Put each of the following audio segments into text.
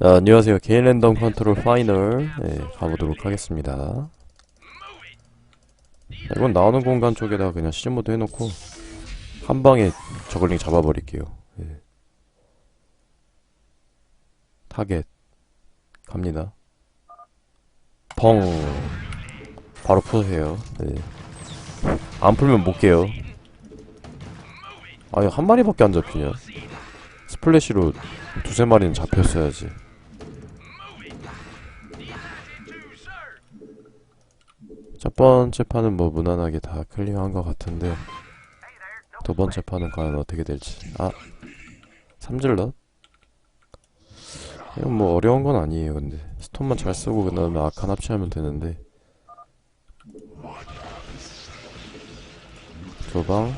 자, 안녕하세요. 개인 랜덤 컨트롤 파이널 네, 가보도록 하겠습니다. 자, 이건 나오는 공간 쪽에다가 그냥 시즌모드 해놓고 한 방에 저글링 잡아버릴게요. 예. 타겟 갑니다. 펑 바로 푸세요. 네. 안 풀면 못 깨요. 아니 한 마리밖에 안 잡히냐? 스플래시로 두세 마리는 잡혔어야지. 첫 번째 판은 뭐 무난하게 다 클리어한 것 같은데 두 번째 판은 과연 어떻게 될지. 아 삼질럿? 이건 뭐 어려운 건 아니에요 근데. 스톤만 잘 쓰고 그 다음에 아칸 합치하면 되는데. 두 방,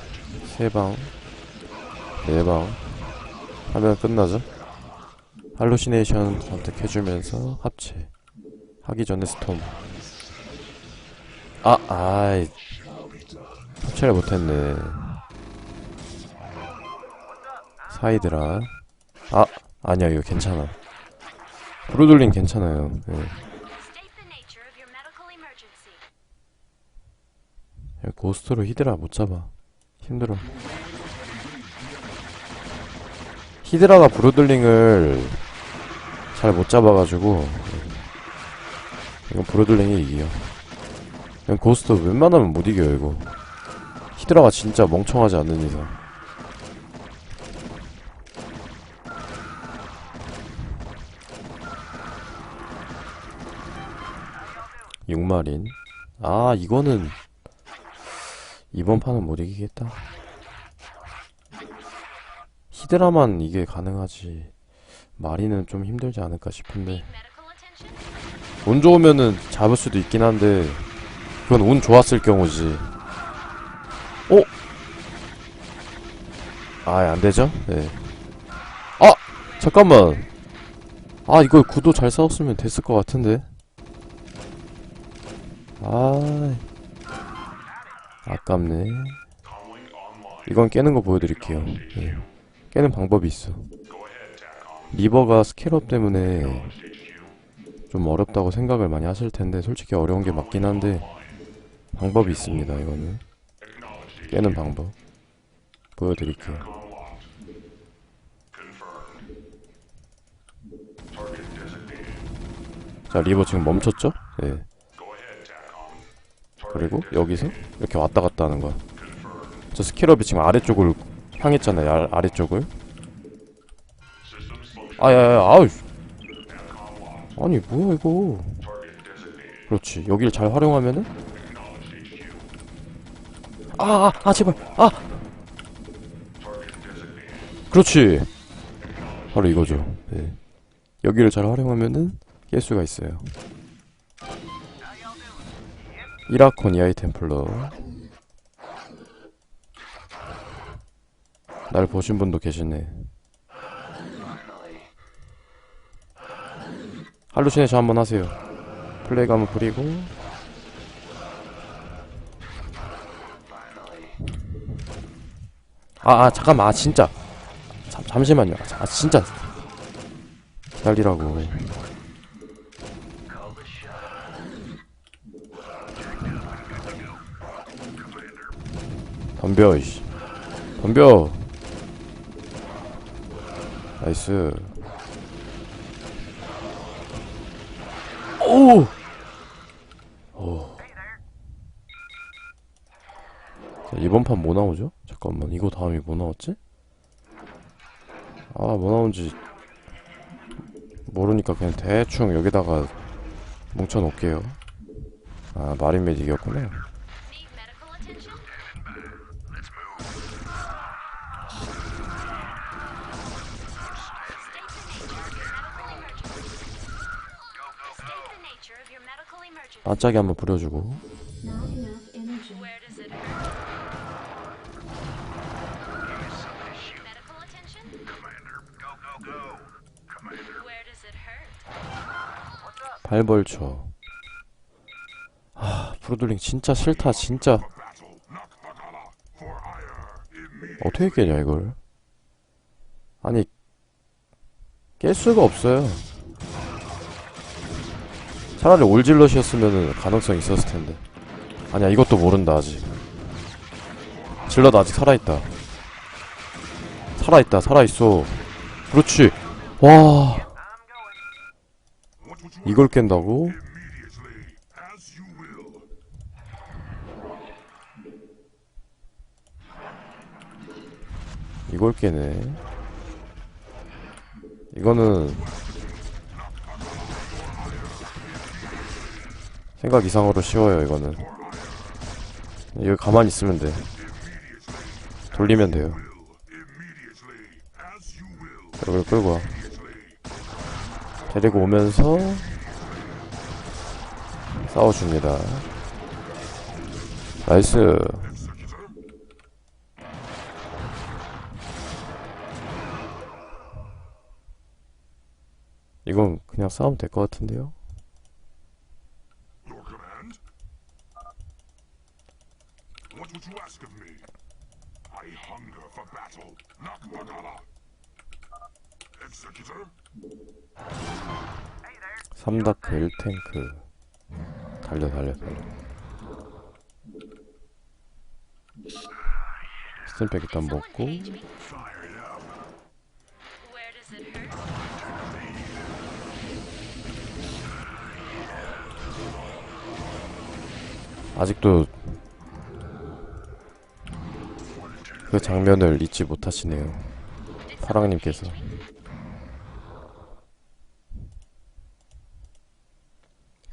세 방, 네 방. 하면 끝나죠? 할루시네이션 선택해주면서 합체. 하기 전에 스톰 아, 아이. 합체를 못했네. 사이드라. 아, 아니야 이거 괜찮아. 브루돌링 괜찮아요. 네. 고스트로 히드라 못 잡아. 힘들어. 히드라가 브루들링을 잘 못 잡아가지고 이건 브루들링이 이기요 그냥 고스트 웬만하면 못 이겨요 이거 히드라가 진짜 멍청하지 않는 이상 육마린아 이거는 이번 판은 못 이기겠다. 히드라만 이게 가능하지. 마리는 좀 힘들지 않을까 싶은데. 운 좋으면은 잡을 수도 있긴 한데, 그건 운 좋았을 경우지. 어? 아, 안 되죠? 네. 아! 잠깐만. 아, 이거 구도 잘 싸웠으면 됐을 것 같은데. 아, 아깝네. 이건 깨는 거 보여드릴게요. 예. 깨는 방법이 있어. 리버가 스케일업 때문에 좀 어렵다고 생각을 많이 하실 텐데 솔직히 어려운 게 맞긴 한데 방법이 있습니다. 이거는 깨는 방법 보여드릴게요. 자 리버 지금 멈췄죠? 네. 그리고 여기서 이렇게 왔다 갔다 하는 거야. 저 스킬업이 지금 아래쪽을 향했잖아요. 아, 아래쪽을. 아야야 아우. 아니 뭐야 이거. 그렇지. 여기를 잘 활용하면은 아, 아, 아 제발. 아. 그렇지. 바로 이거죠. 네. 여기를 잘 활용하면은 깰 수가 있어요. 이라콘 이아이 템플러 날 보신 분도 계시네 할루시네이션 한번 하세요 플레이가 한번 부리고 아, 아 잠깐만. 아 진짜. 잠, 잠시만요. 아 진짜. 기다리라고. 덤벼 이씨. 덤벼. 나이스. 오! 오. 자, 이번 판 뭐 나오죠? 잠깐만 이거 다음이 뭐 나왔지? 아 뭐 나온지 모르니까 그냥 대충 여기다가 뭉쳐 놓을게요 아 마린 메딕이었구나. 반짝이 한번 부려주고 발벌초 아 프로들링 진짜 싫다 진짜 어떻게 깨냐 이걸 아니 깰 수가 없어요 차라리 올질럿이었으면 가능성 있었을 텐데. 아니야, 이것도 모른다, 아직. 질럿 아직 살아있다. 살아있다, 살아있어. 그렇지. 와. 이걸 깬다고? 이걸 깨네. 이거는 생각 이상으로 쉬워요, 이거는. 여기 가만히 있으면 돼. 돌리면 돼요. 여기를 끌고 와. 데리고 오면서 싸워줍니다. 나이스. 이건 그냥 싸우면 될 것 같은데요? 삼다크 1탱크 달려 달려 달려. 스팀팩 일단 먹고? 아직도 그 장면을 잊지 못하시네요. 파랑님께서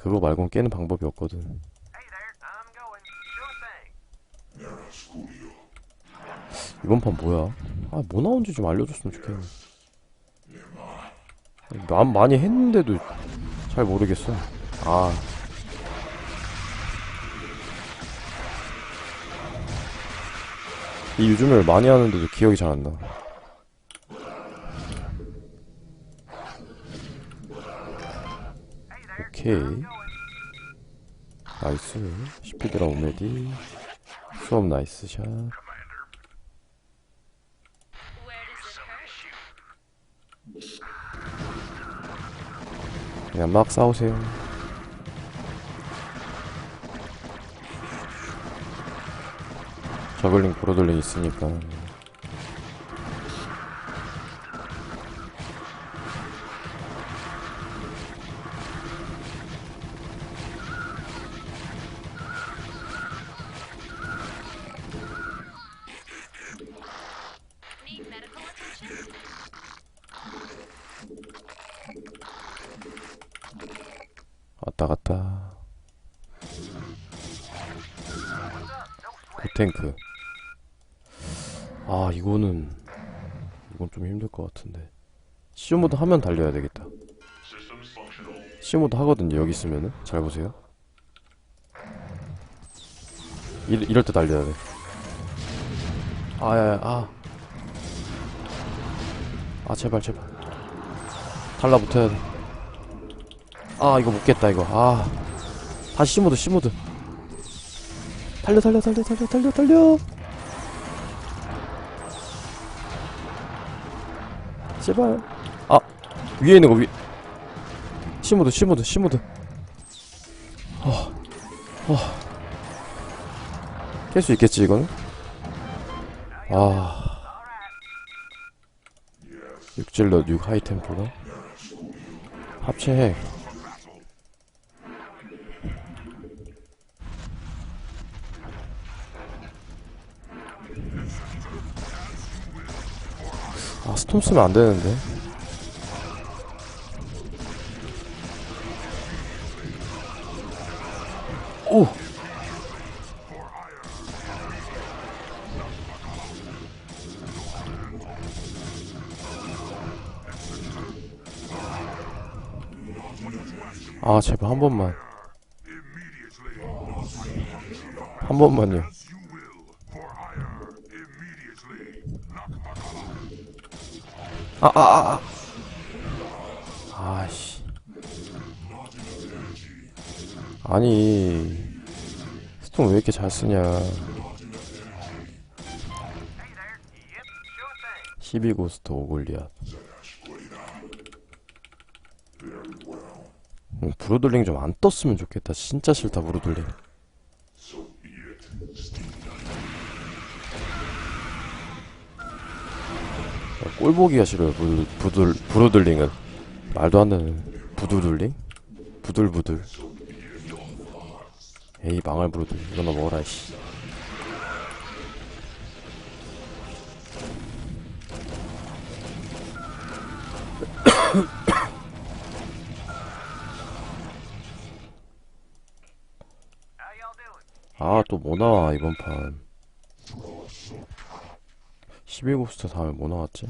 그거 말곤 깨는 방법이 없거든 이번 판 뭐야? 아 뭐 나온지 좀 알려줬으면 좋겠네 난 많이 했는데도 잘 모르겠어 아 이 요즘을 많이 하는데도 기억이 잘 안 나. 오케이. 나이스. 시피드라 오메디. 수업 나이스 샷. 그냥 막 싸우세요. 저글링 브로들링 있으니까. Need medical attention? 왔다 갔다. 고탱크. 아, 이거는, 이건 좀 힘들 것 같은데. 시오모드 하면 달려야 되겠다. 시오모드 하거든요, 여기 있으면은. 잘 보세요. 이, 이럴 때 달려야 돼. 아, 야, 야, 아. 아, 제발, 제발. 달라붙어야 돼. 아, 이거 못 깼다, 이거. 아. 다시 시모드, 시모드. 달려, 달려, 달려, 달려, 달려, 달려. 제발. 아, 위에 있는 거, 위. 시모드, 시모드, 시모드. 어, 어. 깰 수 있겠지, 이거는? 아. 육질럿 6 하이템포가? 합체해. 아, 스톰 쓰면 안 되는데. 오! 아, 제발 한 번만. 한 번만요. 아, 아, 아, 아. 아씨. 아니. 스톤 왜 이렇게 잘 쓰냐. 12고스트 오골리앗. 음, 브로들링 좀 안 떴으면 좋겠다. 진짜 싫다, 브로들링. 꼴 보기가 싫어요, 부들, 부들, 브로들링은. 말도 안 되는. 부두들링? 부들부들. 에이, 망할 브로들. 이거나 먹어라, 씨. 아, 또 뭐 나와, 이번 판. 11고스트 다음에 뭐 나왔지?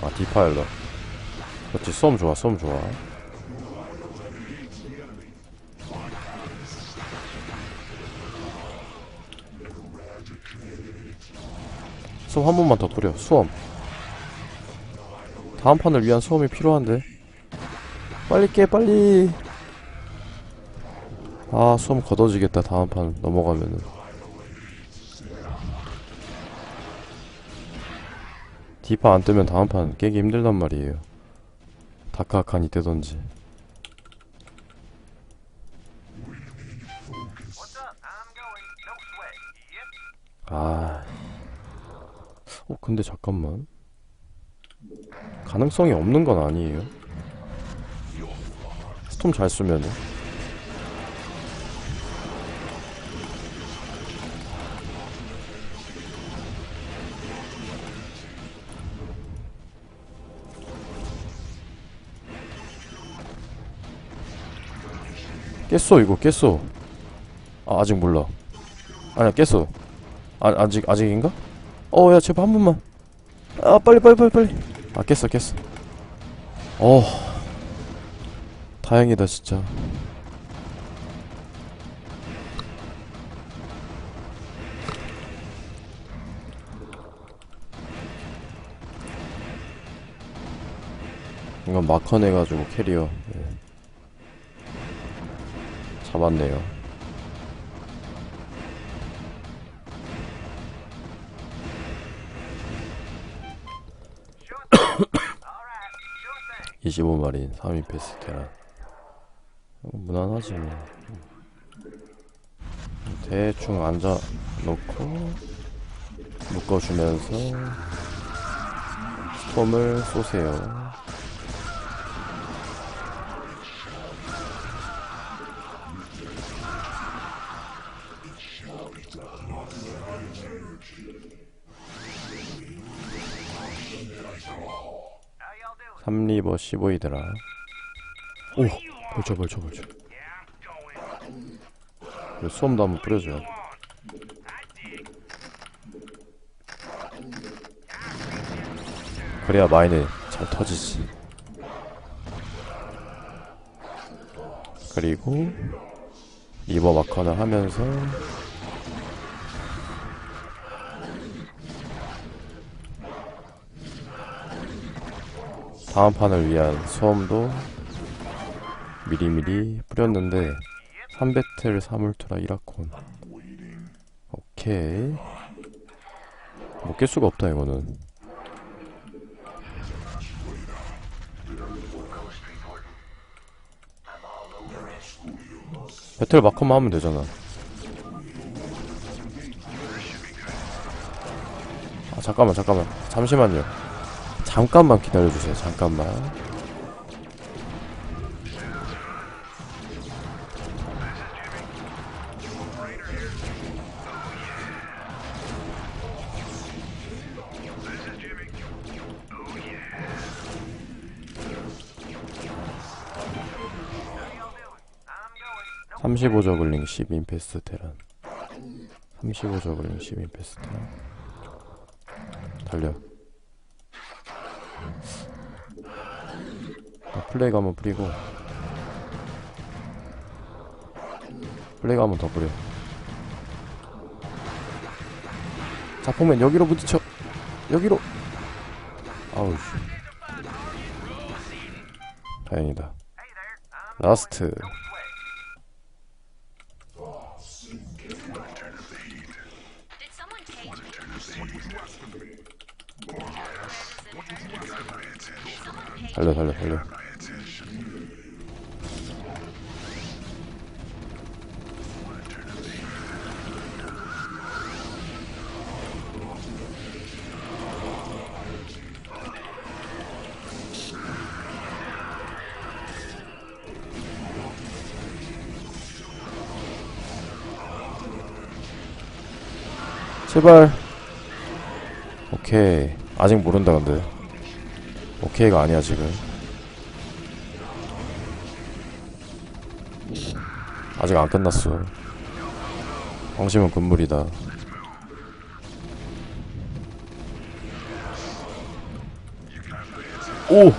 아, 디파일러. 그렇지, 썸 좋아, 썸 좋아. 수험 한 번만 더 뿌려, 수험. 다음 판을 위한 수험이 필요한데. 빨리 깨, 빨리. 아, 수험 걷어지겠다, 다음 판 넘어가면은. 디파 안 뜨면 다음 판 깨기 힘들단 말이에요. 다크아칸이 뜨던지. 아. 어, 근데 잠깐만. 가능성이 없는 건 아니에요. 스톰 잘 쓰면은. 깼어 이거 깼어. 아 아직 몰라. 아니야 깼어. 아 아직 아직인가? 어 야 제발 한 번만. 아 빨리 빨리 빨리 빨리. 아 깼어 깼어. 어. 다행이다 진짜. 이건 마커 내가지고 캐리어. 예. 잡았네요. (25 마린) 3위 베스트라 어, 무난하지 뭐. 대충 앉아 놓고 묶어주면서 스톰을 쏘세요 삼리버 15이더라. 오 벌쳐 벌쳐 벌쳐 그래, 수험도 한번 뿌려줘야 돼 그래야 마인이 잘 터지지. 그리고 리버 마커를 하면서 다음 판을 위한 수험도 미리미리 뿌렸는데 3배틀 3울트라 1아콘. 오케이. 못깰 수가 없다 이거는. 배틀 마커만 하면 되잖아. 아 잠깐만 잠깐만. 잠시만요 잠깐만 기다려주세요. 잠깐만. (35 저글링 10인 패스트 테란) (35 저글링 10인 패스트 테란) 달려 플레이가 한번 뿌리고. 플레이가 한번 더 뿌려. 자폭맨 여기로 부딪혀. 여기로. 아우 씨. 다행이다. 라스트? 달려 달려 달려 제발. 오케이. 아직 모른다 근데. 오케이가 아니야 지금. 아직 안 끝났어. 방심은 금물이다. 오!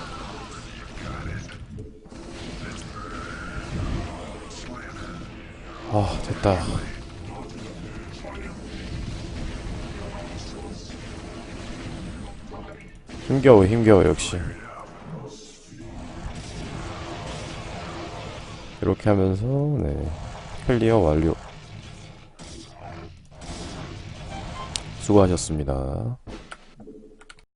아 됐다 힘겨워 힘겨워 역시. 이렇게 하면서 네. 클리어 완료. 수고하셨습니다